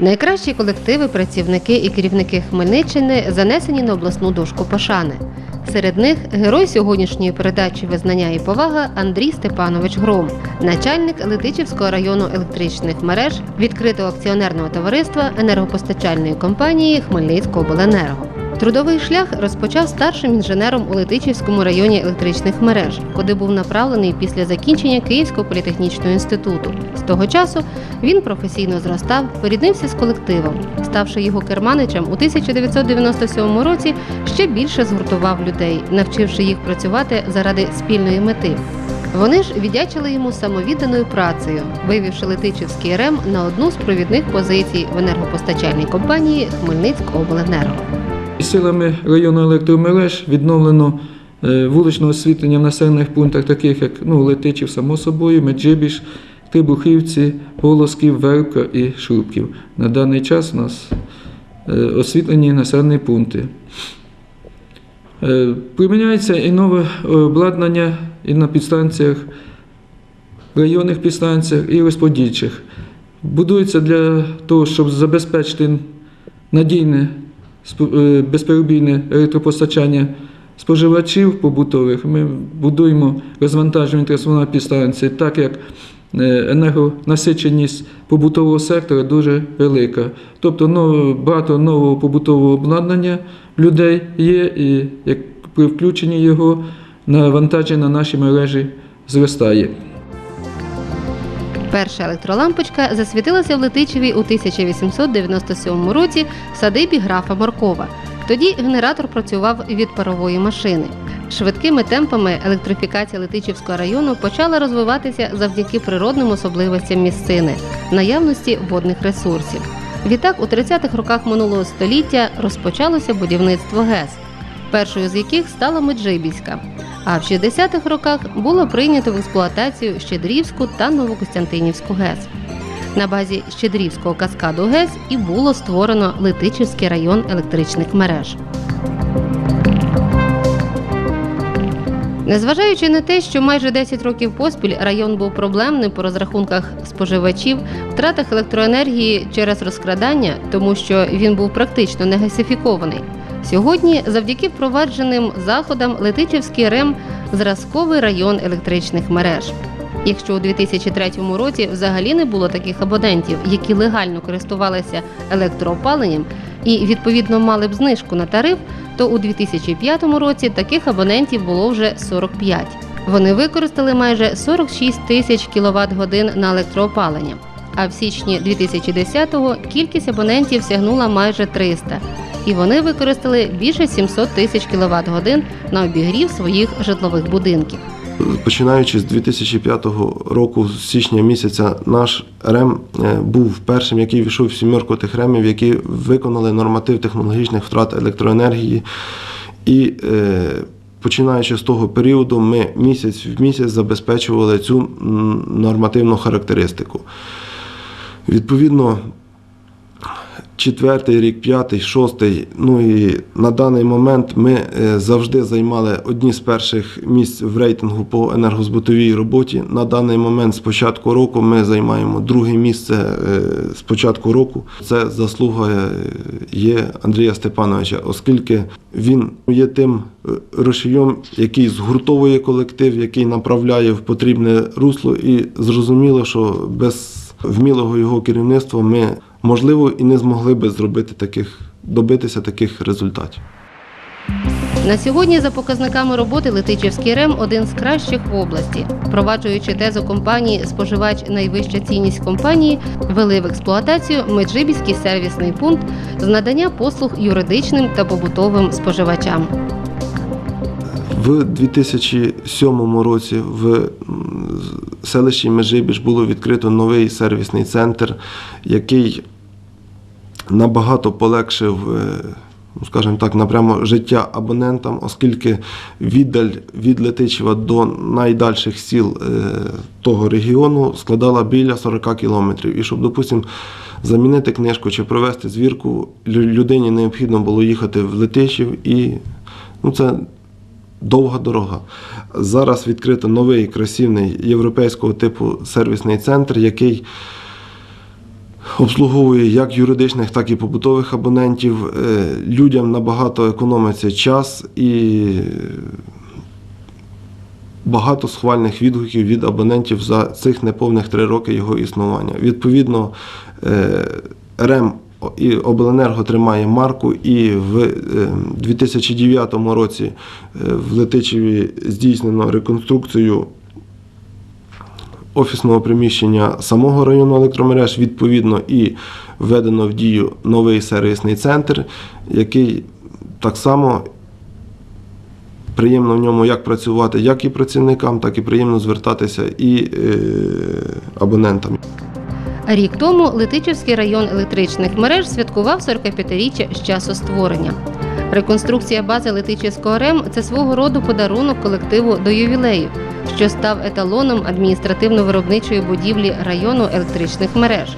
Найкращі колективи, працівники і керівники Хмельниччини занесені на обласну дошку пошани. Серед них герой сьогоднішньої передачі Визнання і повага Андрій Степанович Гром, начальник Летичівського району електричних мереж відкритого акціонерного товариства енергопостачальної компанії Хмельницького-Обленерго. Трудовий шлях розпочав старшим інженером у Летичівському районі електричних мереж, куди був направлений після закінчення Київського політехнічного інституту. З того часу він професійно зростав, поріднився з колективом. Ставши його керманичем, у 1997 році ще більше згуртував людей, навчивши їх працювати заради спільної мети. Вони ж віддячили йому самовідданою працею, вивівши Летичівський РЕМ на одну з провідних позицій в енергопостачальній компанії Хмельницького-Обленерго. Силами району електромереж відновлено е, вуличне освітлення в населених пунктах, таких як ну, Летичів, само собою, Меджибіж, Трибухівці, Волосків, Вербка і Шрубків. На даний час у нас е, освітлені населені пункти. Е, Приміняється і нове обладнання і на підстанціях, районних підстанціях і розподільчих. Будується для того, щоб забезпечити надійне безперебійне електропостачання споживачів побутових. Ми будуємо розвантажувальні трансформаторні підстанції, так як е, енергонасиченість побутового сектора дуже велика. Тобто багато нового побутового обладнання людей є, і як при включенні його навантаження на наші мережі зростає. Перша електролампочка засвітилася в Летичеві у 1897 році в садибі графа Маркова. Тоді генератор працював від парової машини. Швидкими темпами електрифікація Летичівського району почала розвиватися завдяки природним особливостям місцини, наявності водних ресурсів. Відтак, у 30-х роках минулого століття розпочалося будівництво ГЕС, першою з яких стала Меджибіська. А в 60-х роках було прийнято в експлуатацію Щедрівську та Новокостянтинівську ГЕС. На базі Щедрівського каскаду ГЕС і було створено Летичівський район електричних мереж. Незважаючи на те, що майже 10 років поспіль район був проблемним по розрахунках споживачів, втратах електроенергії через розкрадання, тому що він був практично не гасифікований. Сьогодні, завдяки впровадженим заходам, Летичівський РЕМ зразковий район електричних мереж. Якщо у 2003 році взагалі не було таких абонентів, які легально користувалися електроопаленням і відповідно мали б знижку на тариф, то у 2005 році таких абонентів було вже 45. Вони використали майже 46 тисяч кВт годин на електроопалення. А в січні 2010-го кількість абонентів сягнула майже 300, і вони використали більше 700 тисяч кВт годин на обігрів своїх житлових будинків. Починаючи з 2005 року, з січня місяця, наш РЕМ е, був першим, який війшов в сімерку тих ремів, які виконали норматив технологічних втрат електроенергії. І е, починаючи з того періоду, ми місяць в місяць забезпечували цю нормативну характеристику. Відповідно, четвертий рік, п'ятий, шостий. Ну і на даний момент ми е, завжди займали одні з перших місць в рейтингу по енергозбутовій роботі. На даний момент з початку року ми займаємо друге місце е, з початку року. Це заслуга е, є Андрія Степановича, оскільки він є тим рушієм, який згуртовує колектив, який направляє в потрібне русло, і зрозуміло, що без вмілого його керівництва ми можливо і не змогли би зробити таких, добитися таких результатів. На сьогодні, за показниками роботи, Летичівський РЕМ один з кращих в області. Впроваджуючи тезу компанії Споживач найвища цінність компанії, вели в експлуатацію Меджибіський сервісний пункт з надання послуг юридичним та побутовим споживачам. В 2007 році в селищі Межибіж було відкрито новий сервісний центр, який набагато полегшив, е, ну, скажімо так, напрямо життя абонентам, оскільки віддаль від Летичева до найдальших сіл е, того регіону складала біля 40 кілометрів. І щоб, допустимо, замінити книжку чи провести звірку, людині необхідно було їхати в Летичів і ну, це довга дорога. Зараз відкрито новий красивний європейського типу сервісний центр, який обслуговує як юридичних, так і побутових абонентів. Е, Людям набагато економиться час і багато схвальних відгуків від абонентів за цих неповних три роки його існування. Відповідно, е, РЕМ і Обленерго тримає марку, і в е, 2009 році е, в Летичеві здійснено реконструкцію офісного приміщення самого району електромереж, відповідно, і введено в дію новий сервісний центр, який так само приємно в ньому як працювати як і працівникам, так і приємно звертатися і е, абонентам. Рік тому Летичівський район електричних мереж святкував 45-річчя з часу створення. Реконструкція бази Летичівського РЕМ це свого роду подарунок колективу до ювілею, що став еталоном адміністративно-виробничої будівлі району електричних мереж,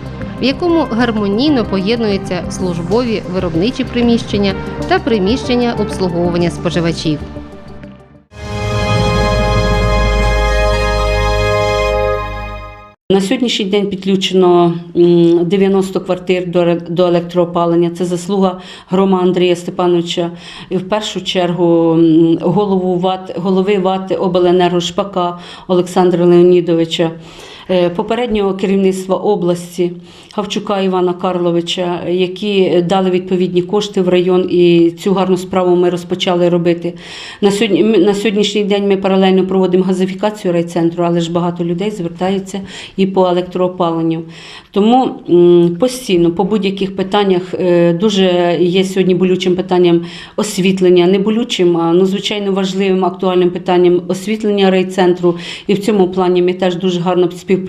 в якому гармонійно поєднуються службові виробничі приміщення та приміщення обслуговування споживачів. На сьогоднішній день підключено 90 квартир до електроопалення. Це заслуга грома Андрія Степановича. І в першу чергу голову ВАТ, голови ВАТ Обленерго Шпака Олександра Леонідовича. Е, Попереднього керівництва області Гавчука Івана Карловича, які дали відповідні кошти в район, і цю гарну справу ми розпочали робити. На, сьогодні, на сьогоднішній день ми паралельно проводимо газифікацію райцентру, але ж багато людей звертаються і по електроопаленню. Тому постійно по будь-яких питаннях е, дуже є сьогодні болючим питанням освітлення, не болючим, а ну, звичайно важливим актуальним питанням освітлення райцентру. І в цьому плані ми теж дуже гарно співпрацюємо.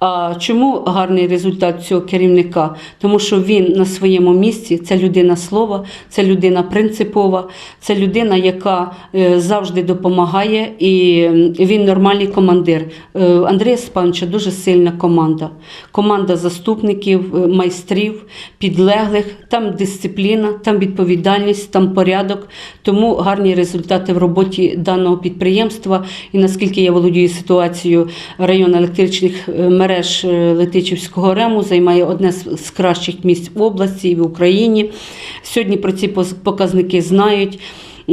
А чому гарний результат цього керівника? Тому що він на своєму місці, це людина слова, це людина принципова, це людина, яка е, завжди допомагає, і він нормальний командир. Е, Андрія Спановича дуже сильна команда. Команда заступників, е, майстрів, підлеглих, там дисципліна, там відповідальність, там порядок. Тому гарні результати в роботі даного підприємства. І наскільки я володію ситуацією, район електричних е, мереж е, Летичівського рему займає одне з кращих місць в області і в Україні. Сьогодні про ці показники знають.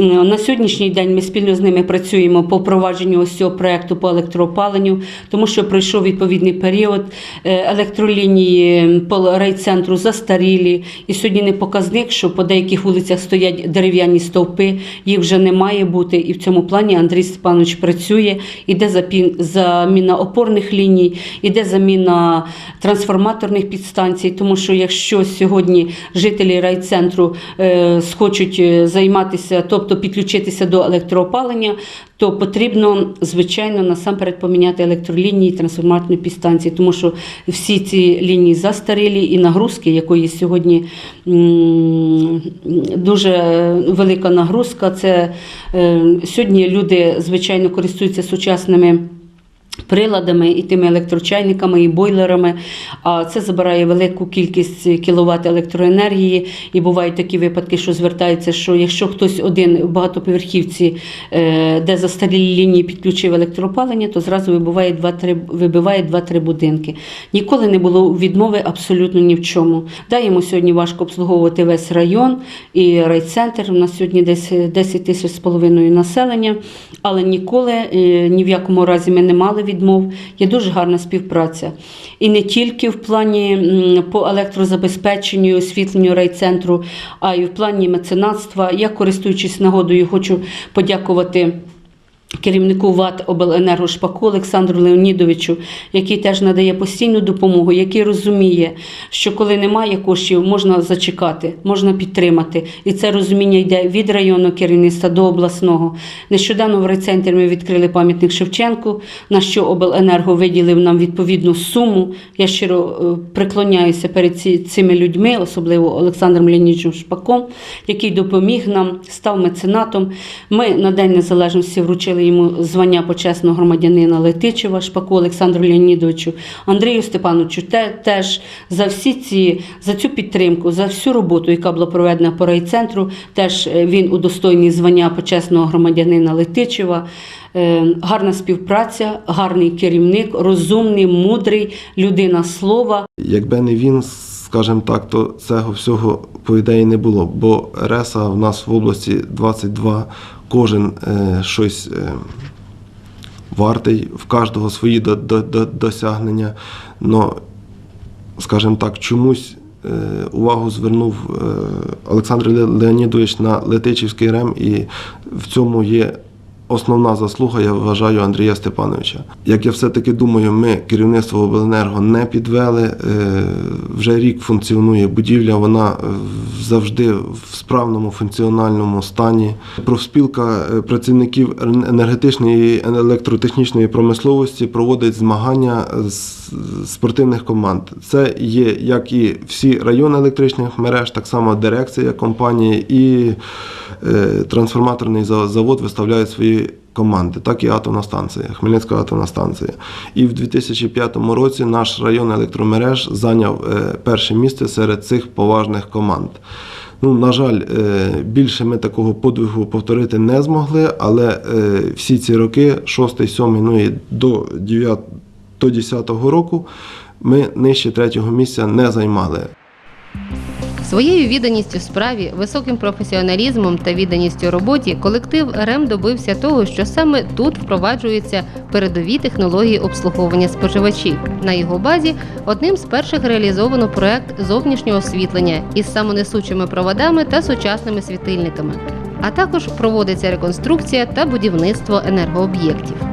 М, На сьогоднішній день ми спільно з ними працюємо по впровадженню ось цього проекту по електроопаленню, тому що пройшов відповідний період. Е, Електролінії по райцентру застарілі. І сьогодні не показник, що по деяких вулицях стоять дерев'яні стовпи, їх вже не має бути. І в цьому плані Андрій Степанович працює. Іде заміна опорних ліній, іде заміна трансформаторних підстанцій. Тому що якщо сьогодні жителі райцентру е, схочуть е, займатися, тобто підключитися до електроопалення, то потрібно, звичайно, насамперед поміняти електролінії, трансформаторні підстанції, тому що всі ці лінії застарілі і нагрузки, якої сьогодні дуже велика нагрузка. Це е, сьогодні люди, звичайно, користуються сучасними. Приладами і тими електрочайниками, і бойлерами, а це забирає велику кількість кіловат електроенергії. І бувають такі випадки, що звертаються, що якщо хтось один в багатоповерхівці, е, де застарілі лінії підключив електроопалення, то зразу вибиває 2-3 вибиває 2-3 будинки. Ніколи не було відмови абсолютно ні в чому. Да, йому сьогодні важко обслуговувати весь район і райцентр. У нас сьогодні десь 10 тисяч з половиною населення, але ніколи е, ні в якому разі ми не мали відмов. Є дуже гарна співпраця. І не тільки в плані по електрозабезпеченню, освітленню райцентру, а й в плані меценатства. Я, користуючись нагодою, хочу подякувати. Керівнику ВАТ Обленерго Шпаку Олександру Леонідовичу, який теж надає постійну допомогу, який розуміє, що коли немає коштів, можна зачекати, можна підтримати. І це розуміння йде від районного керівництва до обласного. Нещодавно в райцентрі ми відкрили пам'ятник Шевченку, на що Обленерго виділив нам відповідну суму. Я щиро е, преклоняюся перед цими людьми, особливо Олександром Леонідовичем Шпаком, який допоміг нам, став меценатом. Ми на День Незалежності вручили вручили йому звання почесного громадянина Летичева Шпаку Олександру Леонідовичу, Андрію Степановичу те, теж за всі ці за цю підтримку, за всю роботу, яка була проведена по райцентру. Теж е, він удостоєний звання почесного громадянина Летичева. Е, Гарна співпраця, гарний керівник, розумний, мудрий, людина слова. Якби не він, скажімо так, то цього всього по ідеї не було. Бо РЕСа в нас в області 22, кожен е, щось е, вартий, в кожного свої до, до, до, досягнення. Но, скажімо так, чомусь е, увагу звернув Олександр Леонідович на Летичівський рем, і в цьому є основна заслуга, я вважаю, Андрія Степановича. Як я все-таки думаю, ми керівництво обленерго не підвели. Е, Вже рік функціонує будівля, вона е, завжди в справному функціональному стані. Профспілка е, працівників енергетичної і електротехнічної промисловості проводить змагання з спортивних команд. Це є як і всі райони електричних мереж, так само дирекція компанії і трансформаторний завод виставляють свої команди, так і атомна станція, Хмельницька атомна станція. І в 2005 році наш район електромереж зайняв е, перше місце серед цих поважних команд. Ну, на жаль, е, більше ми такого подвигу повторити не змогли, але е, всі ці роки, 6, 7, ну і до 9, до 10 року, ми нижче третього місця не займали. Своєю відданістю справі, високим професіоналізмом та відданістю роботі колектив РЕМ добився того, що саме тут впроваджуються передові технології обслуговування споживачів. На його базі одним з перших реалізовано проект зовнішнього освітлення із самонесучими проводами та сучасними світильниками. А також проводиться реконструкція та будівництво енергооб'єктів.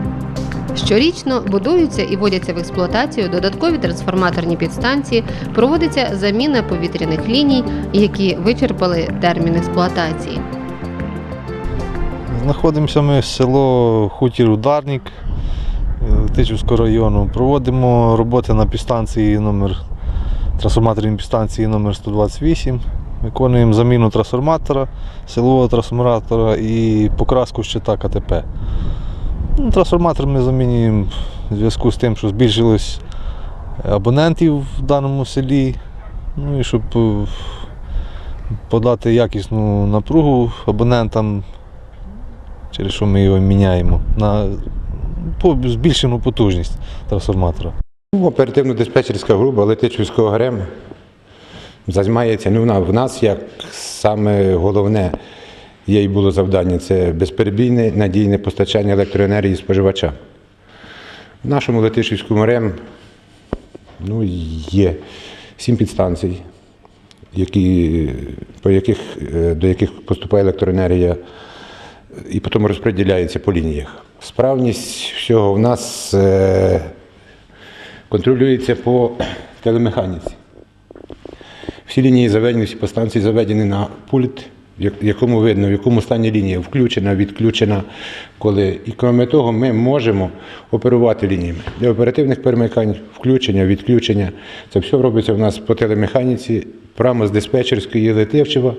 Щорічно будуються і вводяться в експлуатацію додаткові трансформаторні підстанції, проводиться заміна повітряних ліній, які вичерпали термін експлуатації. Знаходимося ми в село Хутір Ударник е, Тичівського району. Проводимо роботи на підстанції номер трансформаторній підстанції номер 128. Виконуємо заміну трансформатора, силового трансформатора і покраску щита КТП. Ну, трансформатор ми замінюємо в зв'язку з тим, що збільшилось абонентів в даному селі. Ну і щоб е, подати якісну напругу абонентам через що ми його міняємо на збільшену потужність трансформатора. Ну, Оперативно-диспетчерська група Летичівського ГРЕМ займається, ну, в нас як саме головне їй було завдання це безперебійне надійне постачання електроенергії споживачам. В нашому Летичівському РЕМ ну, є сім підстанцій, які, по яких, е, до яких поступає електроенергія і потім розподіляється по лініях. Справність всього в нас е, контролюється по телемеханіці. Всі лінії заведені, всі постанції заведені на пульт, якому видно, в якому стані лінія включена, відключена, коли. І крім того, ми можемо оперувати лініями. Для оперативних перемикань, включення, відключення. Це все робиться у нас по телемеханіці, прямо з диспетчерської Летивчева,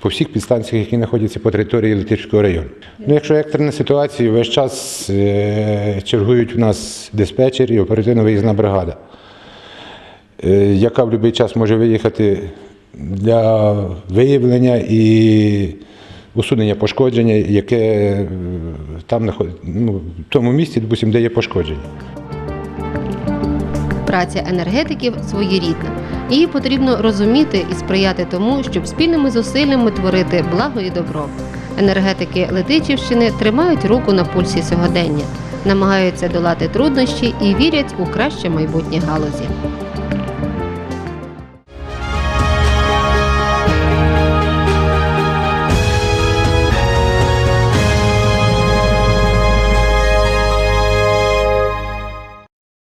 по всіх підстанціях, які знаходяться по території Летивського району. Ну, якщо екстрена ситуація, весь час е, чергують у нас диспетчер і оперативно-виїзна бригада е, яка в будь-який час може виїхати для виявлення і усунення пошкодження, яке е, там ну, в тому місці, допустим, де є пошкодження. Праця енергетиків своєрідна. Її потрібно розуміти і сприяти тому, щоб спільними зусиллями творити благо і добро. Енергетики Летичівщини тримають руку на пульсі сьогодення, намагаються долати труднощі і вірять у краще майбутнє галузі.